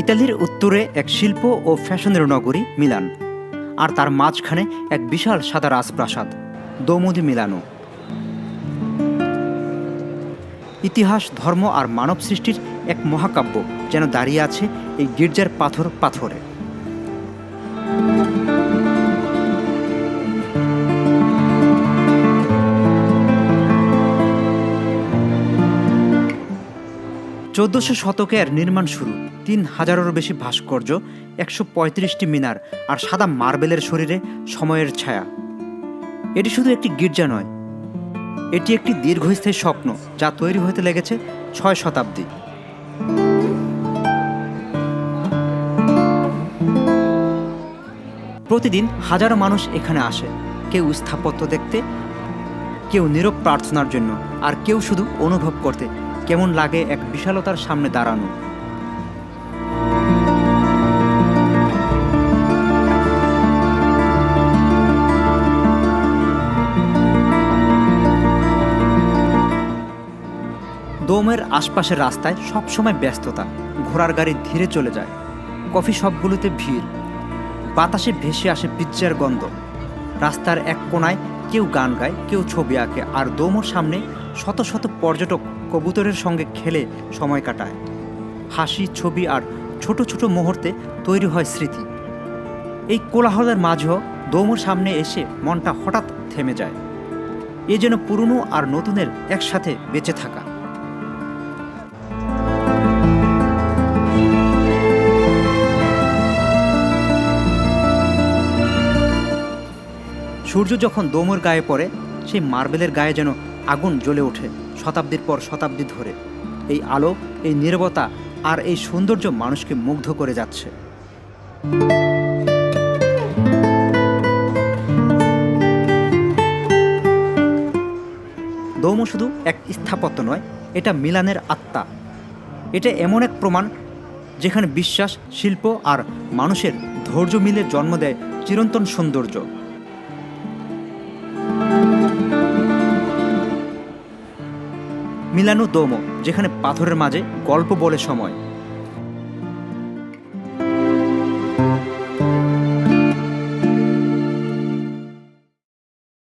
ইতালির উত্তরে এক শিল্প ও ফ্যাশনের নগরী মিলান, আর তার মাঝখানে এক বিশাল সাদা রাজপ্রাসাদ, দৌমুদি মিলানো। ইতিহাস, ধর্ম আর মানব সৃষ্টির এক মহাকাব্য যেন দাঁড়িয়ে আছে এই গির্জার পাথর পাথরে। চোদ্দশো শতকের নির্মাণ শুরু। তিন হাজারেরও বেশি ভাস্কর্য, একশো পঁয়ত্রিশটি মিনার আর সাদা মার্বেলের শরীরে সময়ের ছায়া। এটি শুধু একটি গির্জা নয়, এটি একটি দীর্ঘস্থায়ী স্বপ্ন যা তৈরি হতে লেগেছে ছয় শতাব্দী। প্রতিদিন হাজারো মানুষ এখানে আসে, কেউ স্থাপত্য দেখতে, কেউ নীরব প্রার্থনার জন্য, আর কেউ শুধু অনুভব করতে। কেমন লাগে এক বিশালতার সামনে দাঁড়ানো? দোমের আশপাশের রাস্তায় সবসময় ব্যস্ততা, ঘোড়ার গাড়ি ধীরে চলে যায়, কফি শপগুলোতে ভিড়, বাতাসে ভেসে আসে পিজ্জার গন্ধ, রাস্তার এক কোনায় কেউ গান গায়, কেউ ছবি আঁকে, আর দোমোর সামনে শত শত পর্যটক কবুতরের সঙ্গে খেলে সময় কাটায়। হাসি, ছবি আর ছোট ছোট মুহূর্তে তৈরি হয় স্মৃতি। এই কোলাহলের মাঝেও দৌমোর সামনে এসে মনটা হঠাৎ থেমে যায়। এ যেন পুরনো আর নতুনের একসাথে বেঁচে থাকা। সূর্য যখন দোমর গায়ে পড়ে, সেই মার্বেলের গায়ে যেন আগুন জ্বলে ওঠে। শতাব্দীর পর শতাব্দী ধরে। এই আলো, এই নীরবতা আর এই সৌন্দর্য মানুষকে মুগ্ধ করে যাচ্ছে। দৌম শুধু এক স্থাপত্য নয়, এটা মিলানের আত্মা। এটা এমন এক প্রমাণ যেখানে বিশ্বাস, শিল্প আর মানুষের ধৈর্য মিলে জন্ম দেয় চিরন্তন সৌন্দর্য। মিলানো দোমো যেখানে পাথরের মাঝে গল্প বলে সময়।